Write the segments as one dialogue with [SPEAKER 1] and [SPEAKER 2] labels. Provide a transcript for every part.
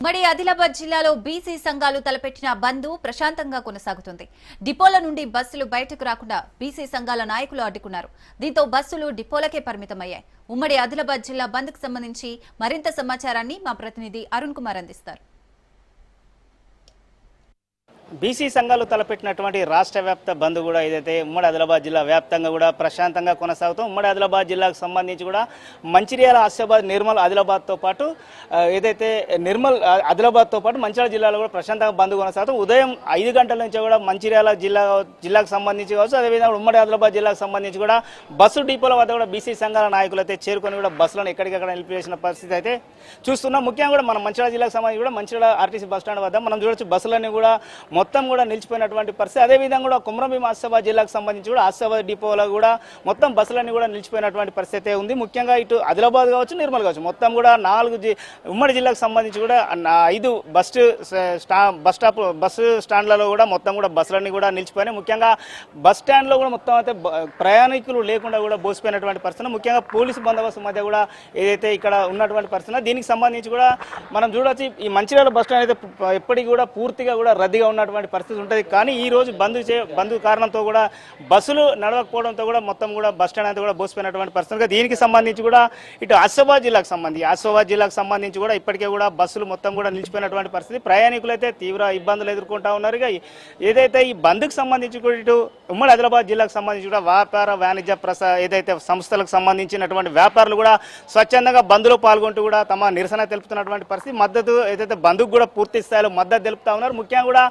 [SPEAKER 1] ఉమ్మడి ఆదిలాబాద్ జిల్లాలో బీసీ సంఘాలు తలపెట్టిన బంద్ ప్రశాంతంగా కొనసాగుతుంది. డిపోల నుండి బస్సులు బయటకు రాకుండా బీసీ సంఘాల నాయకులు అడ్డుకున్నారు. దీంతో బస్సులు డిపోలకే పరిమితమయ్యాయి. ఉమ్మడి ఆదిలాబాద్ జిల్లా బంద్కు సంబంధించి మరింత సమాచారాన్ని మా ప్రతినిధి అరుణ్ కుమార్ అందిస్తారు.
[SPEAKER 2] బీసీ సంఘాలు తలపెట్టినటువంటి రాష్ట్ర వ్యాప్త బంద్ కూడా ఏదైతే ఉమ్మడి ఆదిలాబాద్ జిల్లా వ్యాప్తంగా కూడా ప్రశాంతంగా కొనసాగుతాం ఉమ్మడి ఆదిలాబాద్ జిల్లాకు సంబంధించి కూడా మంచిర్యాల ఆసిఫాబాద్ నిర్మల్ ఆదిలాబాద్తో పాటు ఏదైతే నిర్మల్ ఆదిలాబాద్తో పాటు మంచిర్యాల జిల్లాలో కూడా ప్రశాంతంగా బంద్ కొనసాగుతాం ఉదయం ఐదు గంటల నుంచి కూడా మంచిర్యాల జిల్లా జిల్లాకు సంబంధించి కావచ్చు అదేవిధంగా ఉమ్మడి ఆదిలాబాద్ జిల్లాకు సంబంధించి కూడా బస్సు డిపోల వద్ద కూడా బీసీ సంఘాల నాయకులు అయితే చేరుకొని కూడా బస్సులను ఎక్కడికక్కడ నిలిపివేసిన పరిస్థితి అయితే చూస్తున్నాం. ముఖ్యంగా కూడా మనం మంచిర్యాల జిల్లాకు సంబంధించి కూడా మంచిర్యాల ఆర్టీసీ బస్ స్టాండ్ వద్ద మనం చూడొచ్చు బస్సులన్నీ కూడా మొత్తం కూడా నిలిచిపోయినటువంటి పరిస్థితి. అదేవిధంగా కూడా కుమ్రంభీం ఆసిఫాబాద్ జిల్లాకు సంబంధించి కూడా ఆసిఫాబాద్ డిపోలో కూడా మొత్తం బస్సులన్నీ కూడా నిలిచిపోయినటువంటి పరిస్థితి అయితే ఉంది. ముఖ్యంగా ఇటు ఆదిలాబాద్ కావచ్చు నిర్మల్ కావచ్చు. మొత్తం కూడా నాలుగు జి- ఉమ్మడి జిల్లాకు సంబంధించి కూడా ఐదు బస్ స్టా బస్ స్టాప్ బస్సు స్టాండ్లలో కూడా మొత్తం కూడా బస్సులన్నీ కూడా నిలిచిపోయినాయి. ముఖ్యంగా బస్ స్టాండ్లో కూడా మొత్తం అయితే ప్రయాణికులు లేకుండా కూడా బోసిపోయినటువంటి పరిస్థితి ముఖ్యంగా పోలీసు బందోబస్తు మధ్య కూడా ఏదైతే ఇక్కడ ఉన్నటువంటి పరిస్థితి దీనికి సంబంధించి కూడా మనం చూడవచ్చు ఈ మంచిర్యాల బస్ స్టాండ్ అయితే ఎప్పటికీ కూడా పూర్తిగా కూడా రద్దీగా ఉన్నటువంటి పరిస్థితి ఉంటుంది. కానీ ఈ రోజు బంద్ చే బంద్ కారణంతో కూడా బస్సులు నడవకపోవడంతో కూడా మొత్తం కూడా బస్ స్టాండ్ అంతా కూడా బోసిపోయినటువంటి పరిస్థితి దీనికి సంబంధించి కూడా ఇటు ఆసిఫాబాద్ జిల్లాకు సంబంధించి ఆసిఫాబాద్ జిల్లాకు సంబంధించి కూడా ఇప్పటికే కూడా బస్సులు మొత్తం కూడా నిలిచిపోయినటువంటి పరిస్థితి. ప్రయాణికులు అయితే తీవ్ర ఇబ్బందులు ఎదుర్కొంటా ఉన్నారు. ఇక ఏదైతే ఈ బంద్కు సంబంధించి కూడా ఇటు ఉమ్మడి ఆదిలాబాద్ జిల్లాకు సంబంధించి కూడా వ్యాపార వాణిజ్య ప్రస ఏదైతే సంస్థలకు సంబంధించినటువంటి వ్యాపారులు కూడా స్వచ్ఛందంగా బంద్లో పాల్గొంటూ కూడా తమ నిరసన తెలుపుతున్నటువంటి పరిస్థితి. మద్దతు ఏదైతే బంద్కు కూడా పూర్తి స్థాయిలో మద్దతు తెలుపుతా ఉన్నారు. ముఖ్యంగా కూడా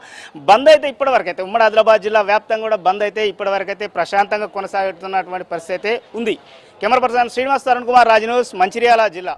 [SPEAKER 2] బంద్ అయితే ఇప్పటివరకు అయితే ఉమ్మడి ఆదిలాబాద్ జిల్లా వ్యాప్తంగా కూడా బంద్ అయితే ఇప్పటివరకు అయితే ప్రశాంతంగా కొనసాగుతున్నటువంటి పరిస్థితి అయితే ఉంది. Camera person Srinivas Tarun Kumar Raj news Mancherial జిల్లా.